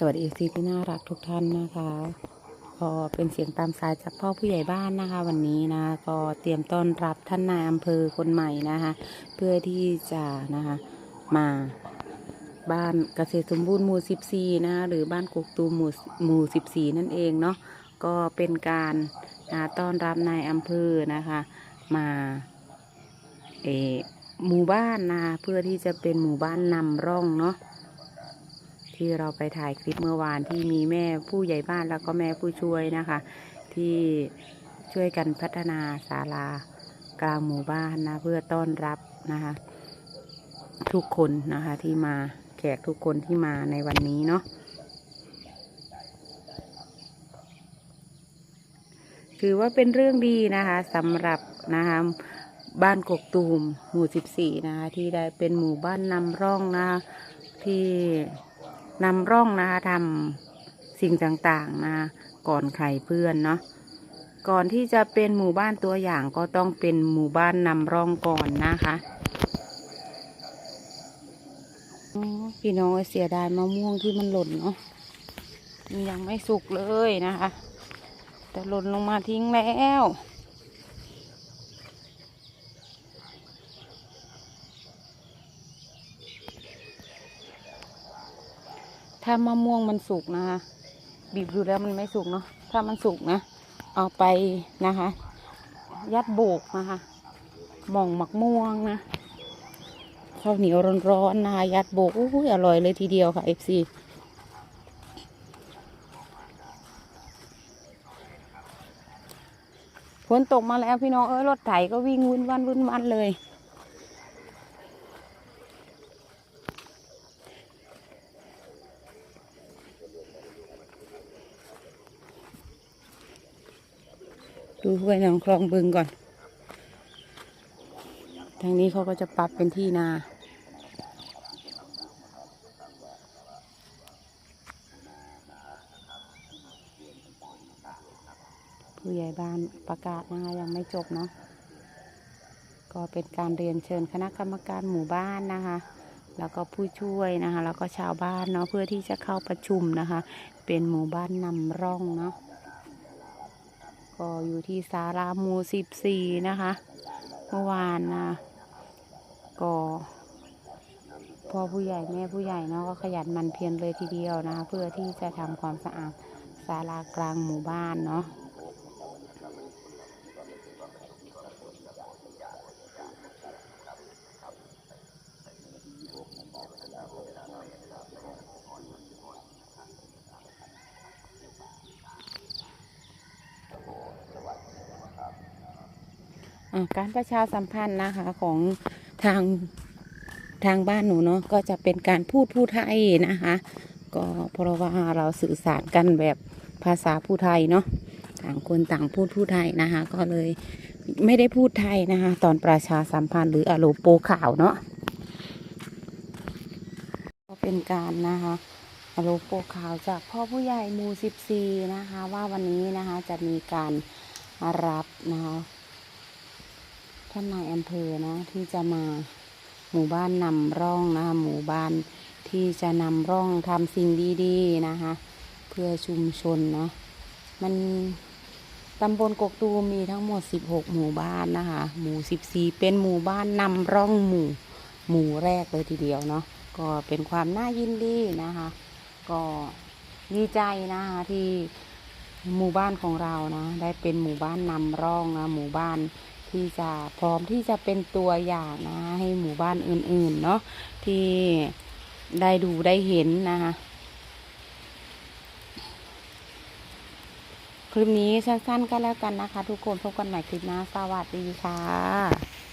สวัสดีซีที่น่ารักทุกท่านนะคะก็เป็นเสียงตามสายจากพ่อผู้ใหญ่บ้านนะคะ วันนี้นะก็เตรียมต้อนรับท่านนายอำเภอคนใหม่นะคะ เพื่อที่จะนะคะมาบ้านเกษตรสมบูรณ์หมู่ 14 นะคะหรือบ้านกุกตูหมู่หมู่ 14 นั่นเองเนาะก็เป็นการนะต้อนรับนายอำเภอนะคะมาเออหมู่บ้านนะคะเพื่อที่จะเป็นหมู่บ้านนำร่องเนาะ ที่เราไปถ่ายคลิปเมื่อวานที่มีแม่ผู้ใหญ่บ้านแล้วก็แม่ผู้ช่วยนะคะ ที่ช่วยกันพัฒนาศาลากลางหมู่บ้านนะ เพื่อต้อนรับนะคะ ทุกคนนะคะที่มาแขกทุกคนที่มาในวันนี้เนาะถือว่าเป็นเรื่องดีนะคะสำหรับนะคะบ้านกกตูมหมู่ 14 นะคะที่ได้เป็นหมู่บ้านนำร่องนะคะที่ นำร่องนะคะทำสิ่งต่างๆนะก่อนใครเพื่อนเนาะก่อนที่จะเป็นหมู่บ้านตัวอย่างก็ต้องเป็นหมู่บ้านนำร่องก่อนนะคะพี่น้องเสียดายมะม่วงที่มันหล่นเนาะยังไม่สุกเลยนะคะ แต่หล่นลงมาทิ้งแล้ว ถ้ามะม่วงมันสุกนะคะ บีบดูแล้วมันไม่สุกเนาะ ถ้ามันสุกนะ เอาไปนะคะ ยัดโบกนะคะหม่องหมักม่วงนะข้าวเหนียวร้อนๆนะคะยัดโบกอุ้ยอร่อยเลยทีเดียวค่ะเอฟซีฝนตกมาแล้วพี่น้องเอ้ยรถไถก็วิ่งวุ่นวันวุ่นวันเลย ดูห้วยหนองคลองบึงก่อน ทางนี้เขาก็จะปรับเป็นที่นาผู้ใหญ่บ้านประกาศนะคะยังไม่จบเนาะก็เป็นการเรียนเชิญคณะกรรมการหมู่บ้านนะคะ แล้วก็ผู้ช่วยนะคะ แล้วก็ชาวบ้านเนาะเพื่อที่จะเข้าประชุมนะคะ เป็นหมู่บ้านนำร่องเนาะ ก็อยู่ที่สารามูสิบสี่นะคะ เมื่อวานนะก็พ่อผู้ใหญ่แม่ผู้ใหญ่เนาะก็ขยันมันเพียรเลยทีเดียวนะคะ เพื่อที่จะทำความสะอาดศาลากลางหมู่บ้านเนาะ การประชาสัมพันธ์นะคะของทางทางบ้านหนูเนาะก็จะเป็นการพูดผู้ไทยนะคะ ก็เพราะว่าเราสื่อสารกันแบบภาษาผู้ไทยเนาะต่างคนต่างพูดผู้ไทยนะคะ ก็เลยไม่ได้พูดไทยนะคะ ตอนประชาสัมพันธ์หรืออโลโปข่าวเนาะก็เป็นการนะคะอโลโปข่าวจากพ่อผู้ใหญ่หมู่สิบสี่นะคะ ว่าวันนี้นะคะจะมีการรับนะคะ ท่านนายอำเภอนะที่จะมาหมู่บ้านนำร่องนะคะหมู่บ้านที่จะนำร่องทำสิ่งดีๆนะคะ เพื่อชุมชนเนาะมันตำบลกกตูมมีทั้งหมด 16 หมู่บ้านนะคะ หมู่ 14 เป็นหมู่บ้านนำร่องหมู่หมู่แรกเลยทีเดียวเนาะก็เป็นความน่ายินดีนะคะ ก็ดีใจนะคะที่หมู่บ้านของเรานะได้เป็นหมู่บ้านนำร่องนะหมู่บ้าน ที่จะพร้อมที่จะเป็นตัวอย่างนะให้หมู่บ้านอื่นๆเนาะที่ได้ดูได้เห็นนะคะคลิปนี้สั้นๆก็แล้วกันนะคะ ทุกคนพบกันใหม่คลิปหน้าสวัสดีค่ะ